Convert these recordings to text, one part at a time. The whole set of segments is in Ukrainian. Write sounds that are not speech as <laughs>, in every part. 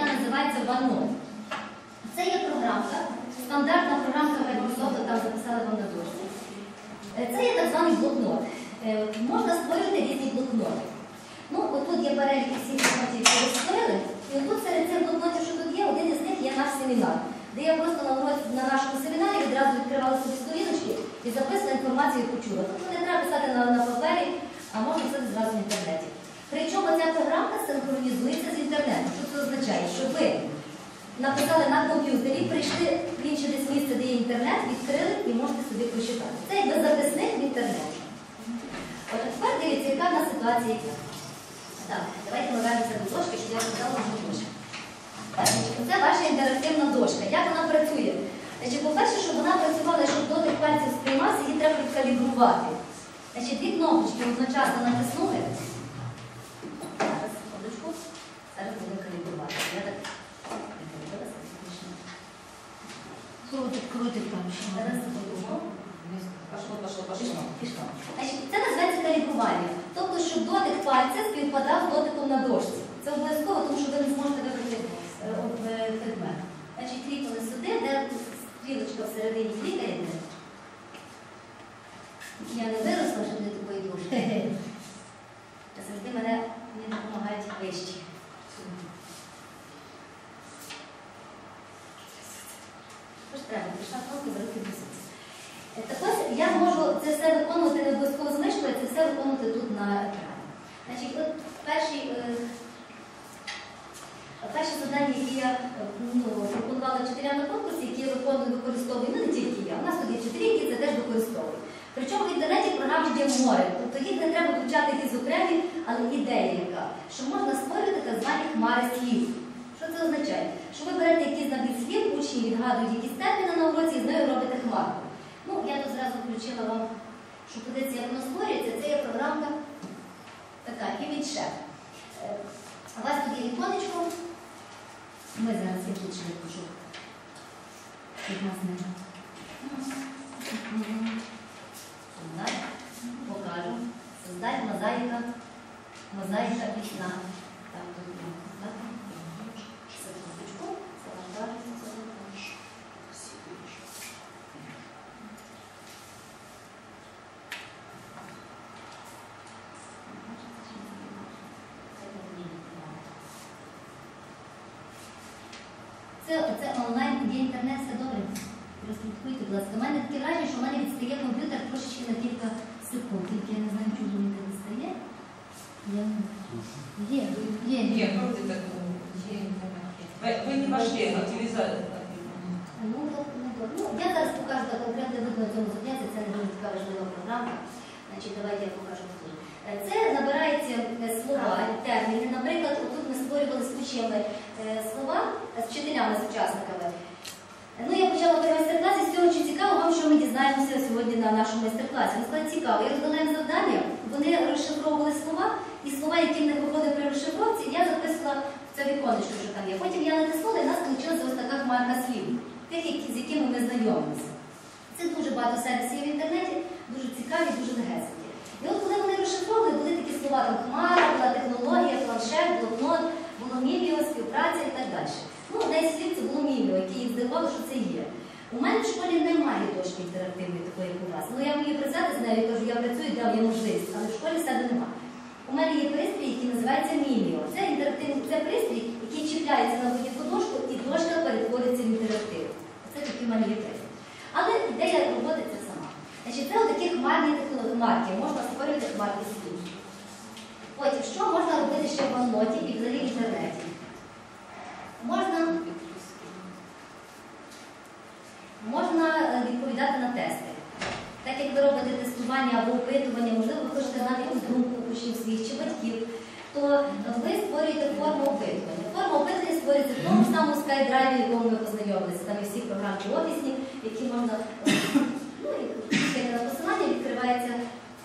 яка називається OneNote. Це є програмка, стандартна програмка Microsoft, там записали вам на дошці. Е, Це є так званий блокнот. Е, Можна створювати різні блокноти. Ну, отут є перелік всіх блокнотів, які ви створили, і отут серед цих блокнотів, що тут є, один із них є наш семінар, де я просто на, на нашому семінарі відразу відкривала собі сторіночки і записувала інформацію, яку чула. Тобто не треба писати на, на папері, а можна писати зразу в інтернеті. Причому ця програмка синхронізується з інтернетом. Що це означає? Що ви написали на комп'ютері, прийшли в інше десь місце, де є інтернет, відкрили і можете собі прочитати. Це якби записник в інтернеті. От тепер дивіться, яка в нас ситуація. є. Так, давайте ми вернемося до дошки, що я казала вже дошка. Це ваша інтерактивна дошка. Як вона працює? Значить, по-перше, щоб вона працювала, щоб дотик пальців сприймався, її треба калібрувати. Значить, дві кнопочки одночасно натиснули. Зараз. Будемо калібрувати. Я так відповідалася, звісно. Крутик, крутик там ще. Зараз. Пошло, пошло, пошло. Пішло, пішло. Значить, це називається калібрування. Тобто, щоб дотик пальця співпадав дотиком на дошці. Це обов'язково, тому що ви не зможете вибрати е, е, предмет. Значить, клікнули сюди, де стрілочка всередині клікаєте. Я не виросла, щоб не такої дошки. <laughs> Та завжди мене мені допомагають вищі. Е, я можу це все виконувати не обов'язково з це все виконувати тут на екрані. Е, перші завдання, які я е, ну, пропонувала вчителям на конкурсі, які я виконую, використовую, ну не тільки я, у нас тут є вчителі, які це теж використовують. Причому в інтернеті програм є море, тобто їх не треба вивчати якісь окремі, але ідея яка, що можна створювати так хмари слів. Що це означає? Що ви берете якийсь набір слів, учні відгадують якісь терміни на уроці і з нею робите хмарку. Ну, я тут зразу включила вам, що подивитися, як воно створюється. Це є програмка така, Image Chef. Е, У вас тут є віконечко. Ми зараз я від нас не. Покажу. Создай мозаїка. Мозаїка вікна. Це онлайн, є інтернет, все добре. Розслідкуйте, будь ласка. У мене таке враження, що в мене відстає комп'ютер трошечки на кілька секунд. Тільки я не знаю, чому він не відстає. Я... Є, є, є. Нет, вроде так. Вы, вы не вошли. Ну, ну, ну, ну, я зараз покажу так конкретно видно цьому заняття, це не дуже важлива програма. Значить, давайте я покажу тут. Е, Це набирається е, слова, терміни. Наприклад, отут ми створювали з учнями е, слова з вчителями, з учасниками. Ну, я почала той майстер-клас і з цього чи цікаво вам, що ми дізнаємося сьогодні на нашому майстер-класі. Ну, сказали, цікаво. Я роздала їм завдання, вони розшифровували слова, і слова, які не виходили при розшифровці, я записувала в це віконечко, що там є. Потім я натиснула, і в нас вийшла ось така хмарка слів, тих, з якими ми знайомимося. Це дуже багато сервісів в інтернеті, дуже цікаві, дуже легесенькі. І от коли вони розшифровували, були такі слова, там хмара, була технологія, планшет, блокнот, було міміо, співпраця і так далі. Ну, 10 слів це було міміо, які їх здивувало, що це є. У мене в школі немає дошки інтерактивної такої, як у вас. Ну я вмію працювати з нею, я кажу, я працюю, дам є можливість, але в школі себе немає. У мене є пристрій, який називається Міміо. Це інтерактивний це пристрій, який чіпляється на будь-яку дошку, і дошка перетворюється в інтерактив. Це такий в мене є пристрій. Але ідея роботи це сама. Значить, це такі хмарні марки. Можна створювати хмарки слів. Потім, що можна робити ще в OneNote і взагалі інтернеті? Можна, можна е, відповідати на тести. Так як ви робите або опитування, можливо, ви хочете знати якусь думку учнів своїх чи батьків, то ви створюєте форму опитування. Форма опитування створюється в тому самому в якому ми познайомилися. Там є всі програмки офісні, які можна е, ну, на посилання, відкривається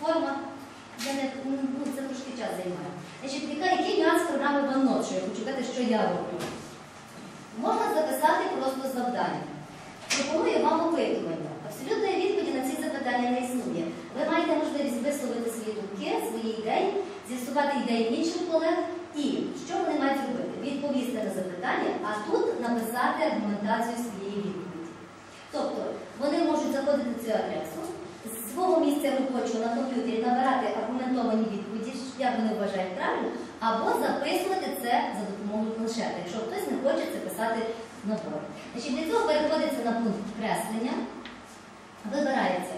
форма. Я не, ну, це трошки час займає. Значить, яка, який нюанс програми OneNote, що я хочу сказати, що я роблю? Можна записати просто завдання. Пропоную вам опитування. Абсолютної відповіді на ці запитання не існує. Ви маєте можливість висловити свої думки, свої ідеї, з'ясувати ідеї інших колег і що вони мають зробити? Відповісти на запитання а тут написати аргументацію своєї відповіді. Тобто вони можуть заходити в цю адресу, з свого місця робочого на комп'ютері набирати аргументовані відповіді, як вони вважають правильно, або записувати це за допомогою планшета, якщо хтось не хоче це писати набором. Значить, для цього переходиться на пункт креслення, вибирається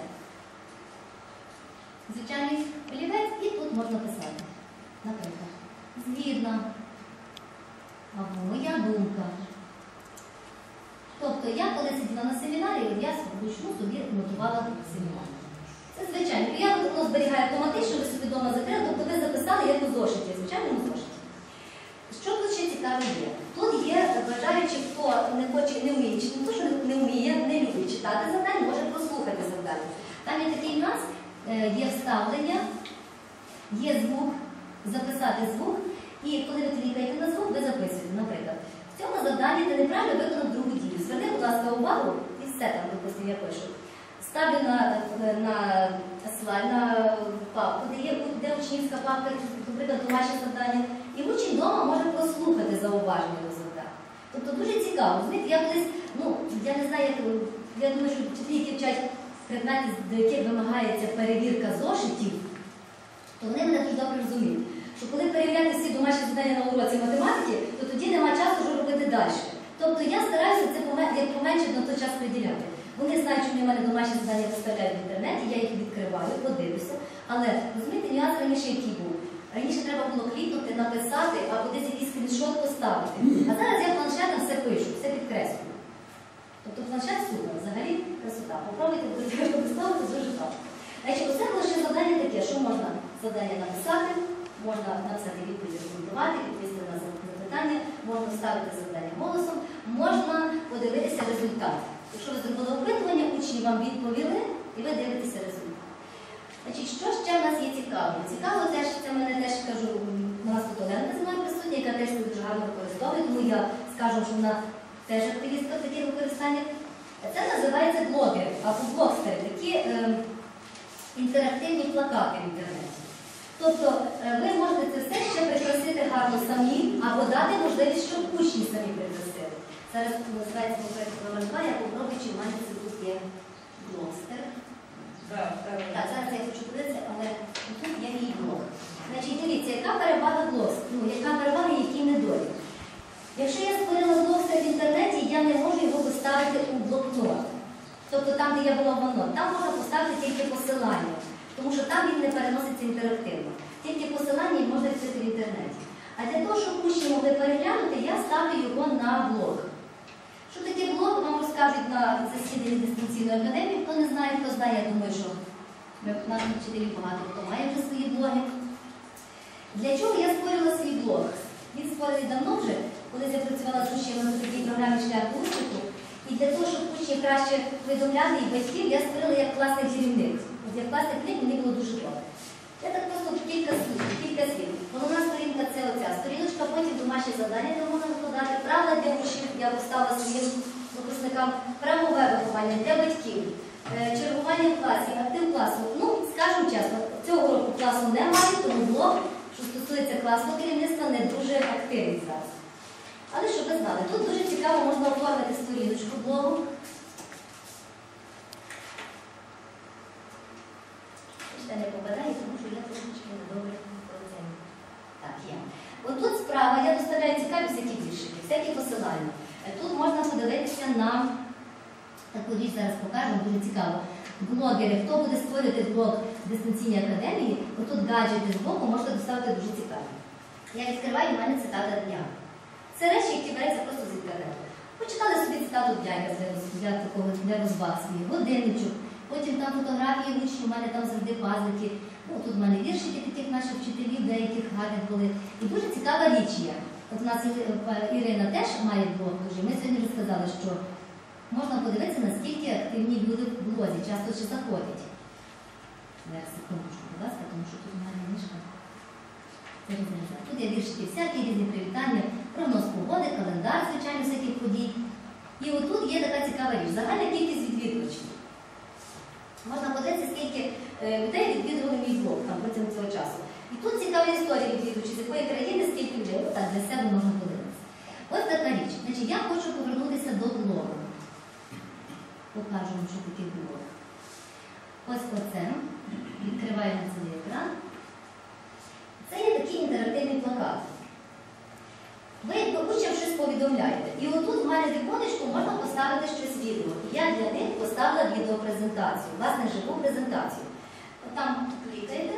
звичайний олівець і тут можна писати. Наприклад, згідно або моя думка. Тобто я коли сиділа на семінарі, я вручну собі нотувала семінар. Це звичайно. Я воно зберігаю автоматично, ви собі вдома закрили, тобто ви записали як у зошиті, зошиті. Що тут ще цікаве є? Тут є бажаючи, хто не хоче, не вміє, чи не то, що не вміє, не любить читати завдання, може прослухати завдання. Там є такий нюанс, е, є вставлення, є звук, записати звук, і коли ви клікаєте на звук, ви записуєте. Наприклад, в цьому завданні ти неправильно виконав другу дію. Зверни, будь ласка, увагу, і все там, допустимо, я пишу. Ставлю на, на слайд, на папку, де є де учнівська папка, наприклад, домашнє завдання. І учень вдома може послухати зауваження до завдань. Тобто дуже цікаво. Знаєте, я колись, ну, я не знаю, як, я думаю, що вчителі, які вчать предмети, до яких вимагається перевірка зошитів, то вони мене дуже добре розуміють, що коли перевіряти всі домашні завдання на уроці математики, то тоді нема часу що робити далі. Тобто я стараюся це як поменше на той час приділяти. Вони знають, що в мене домашні завдання виставляють в інтернеті, я їх відкриваю, подивлюся. Але розумієте, нюанс раніше який був. Раніше треба було клікнути, написати або десь якийсь скріншот поставити. А зараз я планшетом все пишу, все підкреслюю. Тобто планшет супер, взагалі красота. Попробуйте використовувати дуже. Значить, оце лише завдання таке, що можна завдання написати, можна написати відповідь рекомендувати, відповісти на запитання, можна ставити завдання голосом, можна подивитися результат. Якщо ви зробили опитування, учні вам відповіли, і ви дивитеся результат. Значить, що ще в нас є цікаво? Цікаво теж, це мене теж кажу, у нас тут Оленка зі мною присутня, яка теж дуже гарно використовує, тому я скажу, що вона теж активістка в таких використаннях. Це називається блогери або блогстери, такі е, інтерактивні плакати в інтернеті. Тобто е, ви можете це все ще прикрасити гарно самі, або дати можливість, щоб учні самі прикрасили. Зараз називається конкретно номер 2, я попробую, чи в мене це тут є блогстер. Да, второй. Так, зараз я хочу подивитися, але тут є мій блог. Значить, дивіться, яка перевага блог? Ну, яка перевага, і які недоліки. Якщо я створила блогстер в інтернеті, я не можу його поставити у блокнот. Тобто там, де я була в OneNote, там можна поставити тільки посилання, тому що там він не переноситься інтерактивно. Тільки посилання можна відкрити в інтернеті. А для того, щоб учні могли переглянути, я ставлю його на блог. Що таке блог, вам розкажуть на засіданні дистанційної академії. Хто не знає, хто знає, я думаю, що нас вчителів багато хто має вже свої блоги. Для чого я створила свій блог? Він створений давно вже, коли я працювала з учнями на такій програмі шлях успіху. І для того, щоб учні краще повідомляти і батьків, я створила як класний керівник. От як класний керівник мені було дуже добре. Я так просто кілька слів, кілька слів. Головна сторінка це оця. Сторіночка, потім домашні завдання, де можна викладати, правила для учнів, я поставила своїм випускникам, правове виховання для батьків, е, чергування в класі, актив класу. Ну, скажімо чесно, цього року класу немає, тому блок, що стосується класного керівництва, не дуже активний зараз. Але щоб ви знали, тут дуже цікаво можна оформити сторіночку блогу. Ще не попадає, тому що я трошечки недобре про це. Так, є. От тут справа я доставляю цікаві всякі віршики, всякі посилання. Тут можна подивитися на таку річ, зараз покажемо, дуже цікаво. Блогери, хто буде створювати блог дистанційній академії, отут гаджети з боку можна доставити дуже цікаві. Я відкриваю, в мене цитата дня. Це речі, які беруться просто з. Почитали собі цитату дядька для, такого для розваг свій, годинничок, потім там фотографії учнів, у мене там завжди пазлики. Ну, тут в мене віршики таких наших вчителів, деяких гарних були. І дуже цікава річ є. От у нас е, Ірина теж має блог дуже. Ми сьогодні вже сказали, що можна подивитися, наскільки активні люди в блозі, часто ще заходять. Зараз секундочку, будь ласка, тому що тут у мене книжка. Тут є віршики всякі різні привітання, прогноз погоди, календар, звичайно, всяких подій. І отут є така цікава річ. Загальна кількість відвідувачів. Можна подивитися, скільки е, людей відвідували мій блог там протягом цього часу. І тут цікава історія відвідувачів, з якої країни, скільки людей. Отак для себе можна подивитися. Ось така річ. Значить, я хочу повернутися до блогу. Покажу вам, що таке блог. Ось оце. Відкриваю на цей екран. Це є такий інтерактивний плакат. Ви якби учням щось повідомляєте. І отут в мене віконечку можна поставити щось відео. Я для них поставила відеопрезентацію, власне, живу презентацію. Там клікаєте,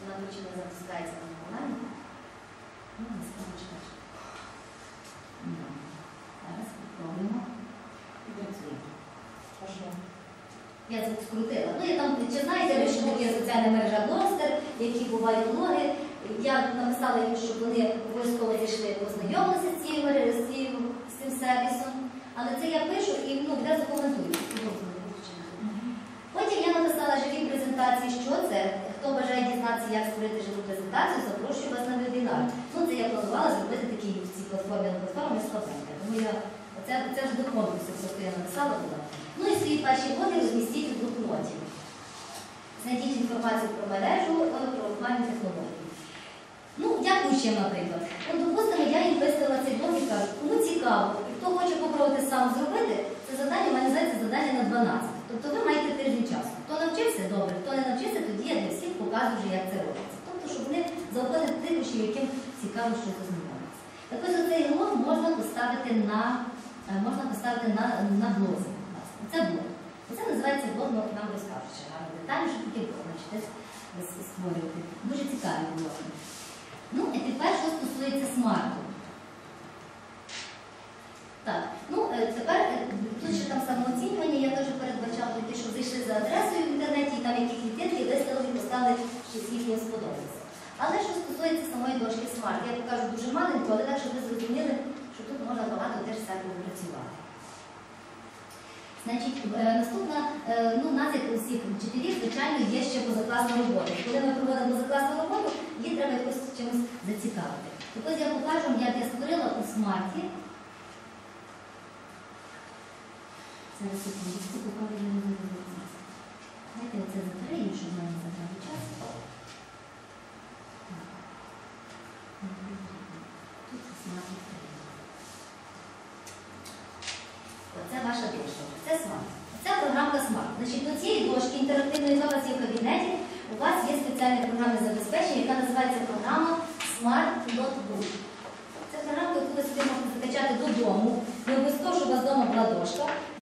вона причина запускається на каналі. Ну, не справочка. Ну, Зараз спробуємо. Я звук скрутила. Ну, я там, чи знаєте що таке соціальна мережа Блогстер, які бувають блоги. Я написала їм, щоб вони обов'язково зайшли, познайомилися з цією мережею, з, цим сервісом. Але це я пишу і ну, відразу коментую. Потім я написала живі презентації, що це. Хто бажає дізнатися, як створити живу презентацію, запрошую вас на вебінар. Ну, це я планувала зробити такі в цій платформі на платформі слабенька. Тому я це, це ж до конкурсу, просто я написала туди. Ну і свої перші блоги розмістіть у блокноті. Знайдіть інформацію про мережу, про рекламні технології. Ну, наприклад. От, допустимо, я їм виставила цей блог і кажу, кому цікаво, і хто хоче попробувати сам зробити, це завдання, в мене називається завдання на 12. Тобто ви маєте тиждень часу. Хто навчився, добре, хто не навчився, тоді я для всіх показую, вже, як це робиться. Тобто, щоб вони заохотити тих учнів, яким цікаво щось ознайомитися. Так ось оцей блог можна поставити на, е, можна поставити на, на блозі. Це блог. Це називається блог, ну, нам розкажуть ще гарно детально, що блог, значить, десь створювати. Дуже цікаві блоги. Ну, і тепер, що стосується смарту. Так, ну е, тепер е, тут ще там самооцінювання, я теж передбачала таке, щоб зайшли за адресою в інтернеті і там які клітинки виставили поставили, що скільки їм сподобається. Але що стосується самої дошки смарт, я покажу дуже маленьку, але так, щоб ви зрозуміли, що тут можна багато теж себе працювати. Значить, е, наступна, ну, у нас, як у всіх вчителів, звичайно, є ще позакласна робота. Коли ми проводимо позакласну роботу, її треба якось чимось зацікавити. Так ось я покажу, як я створила у смарті. Зараз секундочку, поки я не вивезу. Давайте оце закрию, щоб в мене забрали час. Тут смарт. Оце ваша дошка. Це смарт. Це програмка смарт. Значить, до цієї дошки інтерактивної, вас є в кабінеті, у вас є спеціальне програмне забезпечення, яка називається програма Smart Notebook. Це програмка, яку ви собі можете закачати додому. Не обов'язково, щоб у вас вдома була дошка.